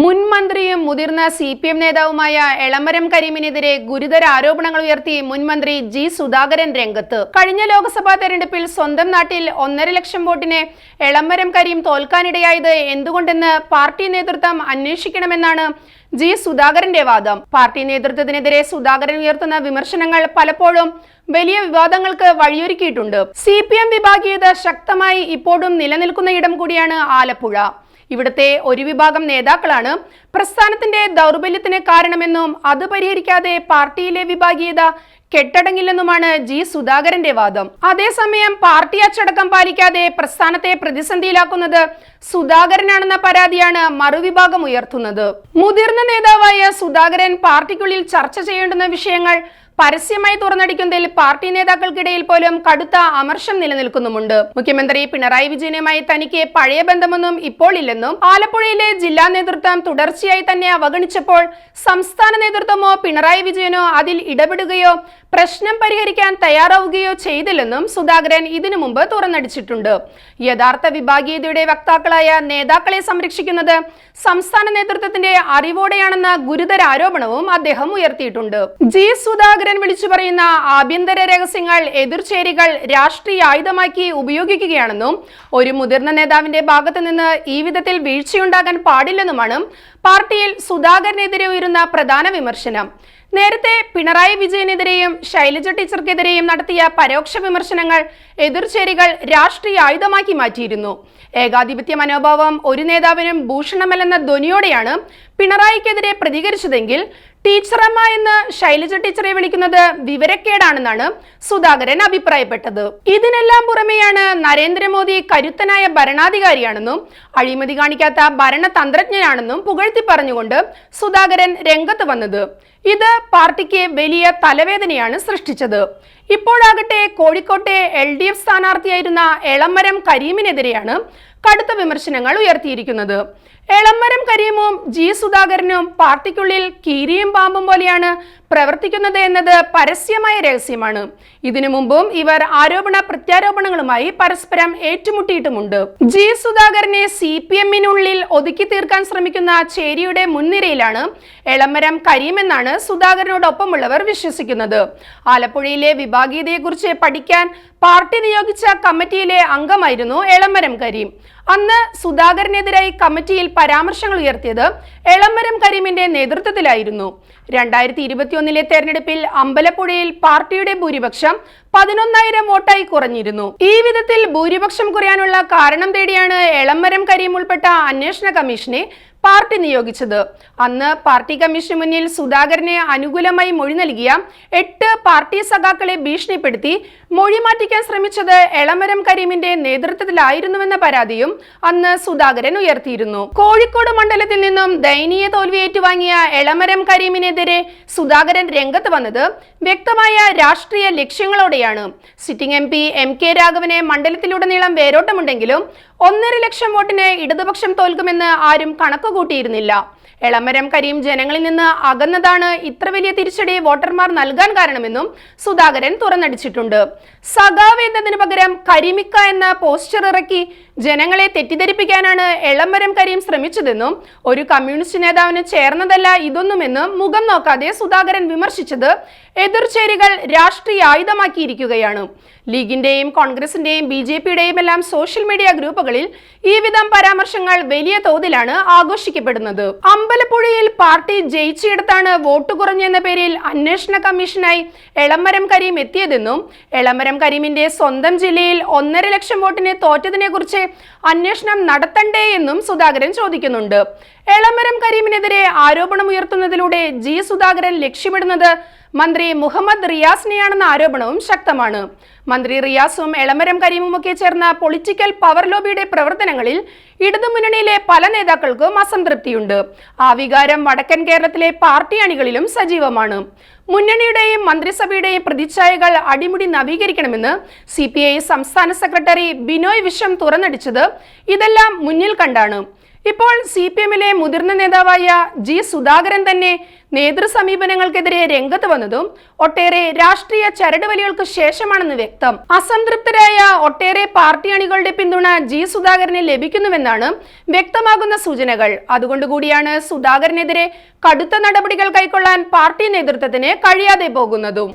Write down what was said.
മുൻ മന്ത്രിയും മുതിർന്ന സി പി എം നേതാവുമായ എളമരം കരീമിനെതിരെ ഗുരുതര ആരോപണങ്ങൾ ഉയർത്തി മുൻ മന്ത്രി ജി സുധാകരൻ രംഗത്ത്. കഴിഞ്ഞ ലോക്സഭാ തെരഞ്ഞെടുപ്പിൽ സ്വന്തം നാട്ടിൽ ഒന്നര ലക്ഷം വോട്ടിന് എളമരം കരീം തോൽക്കാനിടയായത് എന്തുകൊണ്ടെന്ന് പാർട്ടി നേതൃത്വം അന്വേഷിക്കണമെന്നാണ് ജി സുധാകരന്റെ വാദം. പാർട്ടി നേതൃത്വത്തിനെതിരെ സുധാകരൻ ഉയർത്തുന്ന വിമർശനങ്ങൾ പലപ്പോഴും വലിയ വിവാദങ്ങൾക്ക് വഴിയൊരുക്കിയിട്ടുണ്ട്. സി പി എം വിഭാഗീയത ശക്തമായി ഇപ്പോഴും നിലനിൽക്കുന്ന ഇടം കൂടിയാണ് ആലപ്പുഴ. ഇവിടുത്തെ ഒരു വിഭാഗം നേതാക്കളാണ് പ്രസ്ഥാനത്തിന്റെ ദൗർബല്യത്തിന് കാരണമെന്നും അത് പരിഹരിക്കാതെ പാർട്ടിയിലെ വിഭാഗീയത കെട്ടടങ്ങില്ലെന്നുമാണ് ജി സുധാകരന്റെ വാദം. അതേസമയം പാർട്ടി അച്ചടക്കം പാലിക്കാതെ പ്രസ്ഥാനത്തെ പ്രതിസന്ധിയിലാക്കുന്നത് സുധാകരനാണെന്ന പരാതിയാണ് മറുവിഭാഗം ഉയർത്തുന്നത്. മുതിർന്ന നേതാവായ സുധാകരൻ പാർട്ടിക്കുള്ളിൽ ചർച്ച ചെയ്യേണ്ടുന്ന വിഷയങ്ങൾ പരസ്യമായി തുറന്നടിക്കുന്നതിൽ പാർട്ടി നേതാക്കൾക്കിടയിൽ പോലും കടുത്ത അമർഷം നിലനിൽക്കുന്നുമുണ്ട്. മുഖ്യമന്ത്രി പിണറായി വിജയനുമായി തനിക്ക് പഴയ ബന്ധമൊന്നും ഇപ്പോൾ ഇല്ലെന്നും ആലപ്പുഴയിലെ ജില്ലാ നേതൃത്വം തുടർച്ചയായി തന്നെ അവഗണിച്ചപ്പോൾ സംസ്ഥാന നേതൃത്വമോ പിണറായി വിജയനോ അതിൽ ഇടപെടുകയോ പ്രശ്നം പരിഹരിക്കാൻ തയ്യാറാവുകയോ ചെയ്തില്ലെന്നും സുധാകരൻ ഇതിനു മുമ്പ് തുറന്നടിച്ചിട്ടുണ്ട്. യഥാർത്ഥ വിഭാഗീയതയുടെ വക്താക്കളായ നേതാക്കളെ സംരക്ഷിക്കുന്നത് സംസ്ഥാന നേതൃത്വത്തിന്റെ അറിവോടെയാണെന്ന ഗുരുതര ആരോപണവും അദ്ദേഹം ഉയർത്തിയിട്ടുണ്ട്. ജി. സുധാകരൻ വിളിച്ചു പറയുന്ന ആഭ്യന്തര രഹസ്യങ്ങൾ എതിർചേരികൾ രാഷ്ട്രീയ ആയുധമാക്കി ഉപയോഗിക്കുകയാണെന്നും ഒരു മുതിർന്ന നേതാവിന്റെ ഭാഗത്തു നിന്ന് ഈ വിധത്തിൽ വീഴ്ചയുണ്ടാകാൻ പാടില്ലെന്നുമാണ് പാർട്ടിയിൽ സുധാകരനെതിരെ ഉയരുന്ന പ്രധാന വിമർശനം. നേരത്തെ പിണറായി വിജയനെതിരെയും ശൈലജ ടീച്ചർക്കെതിരെയും നടത്തിയ പരോക്ഷ വിമർശനങ്ങൾ എതിർചേരികൾ രാഷ്ട്രീയ ആയുധമാക്കി മാറ്റിയിരുന്നു. ഏകാധിപത്യ മനോഭാവം ഒരു നേതാവിനും ഭൂഷണമല്ലെന്ന ധ്വനിയോടെയാണ് പിണറായിക്കെതിരെ പ്രതികരിച്ചതെങ്കിൽ ടീച്ചറമ്മ എന്ന് ശൈലജ ടീച്ചറെ വിളിക്കുന്നത് വിവരക്കേടാണെന്നാണ് സുധാകരൻ അഭിപ്രായപ്പെട്ടത്. ഇതിനെല്ലാം പുറമെയാണ് നരേന്ദ്രമോദി കരുത്തനായ ഭരണാധികാരിയാണെന്നും അഴിമതി കാണിക്കാത്ത ഭരണതന്ത്രജ്ഞനാണെന്നും പുകഴ്ത്തി പറഞ്ഞുകൊണ്ട് സുധാകരൻ രംഗത്ത് വന്നത്. ഇത് പാർട്ടിക്ക് വലിയ തലവേദനയാണ് സൃഷ്ടിച്ചത്. ഇപ്പോഴാകട്ടെ കോഴിക്കോട്ടെ എൽ ഡി എഫ് സ്ഥാനാർത്ഥിയായിരുന്ന എളമരം കരീമിനെതിരെയാണ് കടുത്ത വിമർശനങ്ങൾ ഉയർത്തിയിരിക്കുന്നത്. എളമരം കരീമും ജി സുധാകരനും പാർട്ടിക്കുള്ളിൽ കീരിയും പാമ്പും പോലെയാണ് പ്രവർത്തിക്കുന്നത് എന്നത് പരസ്യമായ രഹസ്യമാണ്. ഇതിനു മുമ്പും ഇവർ ആരോപണ പ്രത്യാരോപണങ്ങളുമായി പരസ്പരം ഏറ്റുമുട്ടിയിട്ടുമുണ്ട്. ജി സുധാകരനെ സി പി എമ്മിനുള്ളിൽ ഒതുക്കി തീർക്കാൻ ശ്രമിക്കുന്ന ചേരിയുടെ മുൻനിരയിലാണ് എളമരം കരീം എന്നാണ് സുധാകരനോടൊപ്പമുള്ളവർ വിശ്വസിക്കുന്നത്. ആലപ്പുഴയിലെ വിഭാഗീയതയെക്കുറിച്ച് പഠിക്കാൻ പാർട്ടി നിയോഗിച്ച കമ്മിറ്റിയിലെ അംഗമായിരുന്നു എളമരം കരീം. അന്ന് സുധാകരനെതിരായി കമ്മിറ്റിയിൽ പരാമർശങ്ങൾ ഉയർത്തിയത് എളമരം കരീമിന്റെ നേതൃത്വത്തിലായിരുന്നു. രണ്ടായിരത്തി ഇരുപത്തിയൊന്നിലെ തെരഞ്ഞെടുപ്പിൽ അമ്പലപ്പുഴയിൽ പാർട്ടിയുടെ ഭൂരിപക്ഷം പതിനൊന്നായിരം വോട്ടായി കുറഞ്ഞിരുന്നു. ഈ വിധത്തിൽ ഭൂരിപക്ഷം കുറയാനുള്ള കാരണം തേടിയാണ് എളമരം കരീം ഉൾപ്പെട്ട അന്വേഷണ കമ്മീഷനെ പാർട്ടി നിയോഗിച്ചത്. അന്ന് പാർട്ടി കമ്മീഷന് മുന്നിൽ സുധാകരനെ അനുകൂലമായി മൊഴി നൽകിയ എട്ട് പാർട്ടി സഖാക്കളെ ഭീഷണിപ്പെടുത്തി മൊഴി മാറ്റിക്കാൻ ശ്രമിച്ചത് എളമരം കരീമിന്റെ നേതൃത്വത്തിലായിരുന്നുവെന്ന പരാതിയും അന്ന് സുധാകരൻ ഉയർത്തിയിരുന്നു. കോഴിക്കോട് മണ്ഡലത്തിൽ നിന്നും ദയനീയ തോൽവി ഏറ്റുവാങ്ങിയ എളമരം കരീമിനെതിരെ സുധാകരൻ രംഗത്ത് വന്നത് വ്യക്തമായ രാഷ്ട്രീയ ലക്ഷ്യങ്ങളോടെയാണ്. Sitting M P M K രാഘവനെ മണ്ഡലത്തിലുടനീളം വേരോട്ടമുണ്ടെങ്കിലും ഒന്നര ലക്ഷം വോട്ടിന് ഇടതുപക്ഷം തോൽക്കുമെന്ന് ആരും കണക്ക് എളമരം കരീം ജനങ്ങളിൽ നിന്ന് അകന്നതാണ് ഇത്ര വലിയ തിരിച്ചടി വോട്ടർമാർ നൽകാൻ കാരണമെന്നും സുധാകരൻ തുറന്നടിച്ചിട്ടുണ്ട്. സഖാവ് എന്നതിന് പകരം കരിമിക്ക എന്ന പോസ്റ്റർ ഇറക്കി ജനങ്ങളെ തെറ്റിദ്ധരിപ്പിക്കാനാണ് എളംബരം കരീം ശ്രമിച്ചതെന്നും ഒരു കമ്മ്യൂണിസ്റ്റ് നേതാവിന് ചേർന്നതല്ല ഇതൊന്നുമെന്നും മുഖം നോക്കാതെ സുധാകരൻ വിമർശിച്ചത് എതിർചേരികൾ രാഷ്ട്രീയ ആയുധമാക്കിയിരിക്കുകയാണ്. ലീഗിന്റെയും കോൺഗ്രസിന്റെയും ബി ജെ പിയുടെയും എല്ലാം സോഷ്യൽ മീഡിയ ഗ്രൂപ്പുകളിൽ ഈ വിധം പരാമർശങ്ങൾ വലിയ തോതിലാണ് ആഘോഷിക്കപ്പെടുന്നത്. അമ്പലപ്പുഴയിൽ പാർട്ടി ജയിച്ചിടത്താണ് വോട്ട് കുറഞ്ഞെന്ന പേരിൽ അന്വേഷണ കമ്മീഷനായി എളമരം കരീം എത്തിയതെന്നും എളമരം കരീമിന്റെ സ്വന്തം ജില്ലയിൽ ഒന്നര ലക്ഷം വോട്ടിന് തോറ്റതിനെ കുറിച്ച് അന്വേഷണം നടത്തണ്ടേ എന്നും സുധാകരൻ ചോദിക്കുന്നുണ്ട്. എളമരം കരീമിനെതിരെ ആരോപണം ഉയർത്തുന്നതിലൂടെ ജി സുധാകരൻ ലക്ഷ്യമിടുന്നത് മന്ത്രി മുഹമ്മദ് റിയാസിനെയാണെന്ന ആരോപണവും ശക്തമാണ്. മന്ത്രി റിയാസും എളമരം കരീമുമൊക്കെ ചേർന്ന പൊളിറ്റിക്കൽ പവർ ലോബിയുടെ പ്രവർത്തനങ്ങളിൽ ഇടതുമുന്നണിയിലെ പല നേതാക്കൾക്കും അസംതൃപ്തിയുണ്ട്. ആ വികാരം വടക്കൻ കേരളത്തിലെ പാർട്ടി അണികളിലും സജീവമാണ്. മുന്നണിയുടെയും മന്ത്രിസഭയുടെയും പ്രതിച്ഛായകൾ അടിമുടി നവീകരിക്കണമെന്ന് സി സംസ്ഥാന സെക്രട്ടറി ബിനോയ് വിശ്വം തുറന്നടിച്ചത് ഇതെല്ലാം മുന്നിൽ കണ്ടാണ്. ഇപ്പോൾ സി പി എമ്മിലെ മുതിർന്ന നേതാവായ ജി സുധാകരൻ തന്നെ നേതൃ സമീപനങ്ങൾക്കെതിരെ രംഗത്ത് വന്നതും ഒട്ടേറെ രാഷ്ട്രീയ ചരടുവലികൾക്ക് ശേഷമാണെന്ന് വ്യക്തം. അസംതൃപ്തരായ ഒട്ടേറെ പാർട്ടി അണികളുടെ പിന്തുണ ജി സുധാകരന് ലഭിക്കുന്നുവെന്നാണ് വ്യക്തമാകുന്ന സൂചനകൾ. അതുകൊണ്ടുകൂടിയാണ് സുധാകരനെതിരെ കടുത്ത നടപടികൾ കൈക്കൊള്ളാൻ പാർട്ടി നേതൃത്വത്തിന് കഴിയാതെ പോകുന്നതും.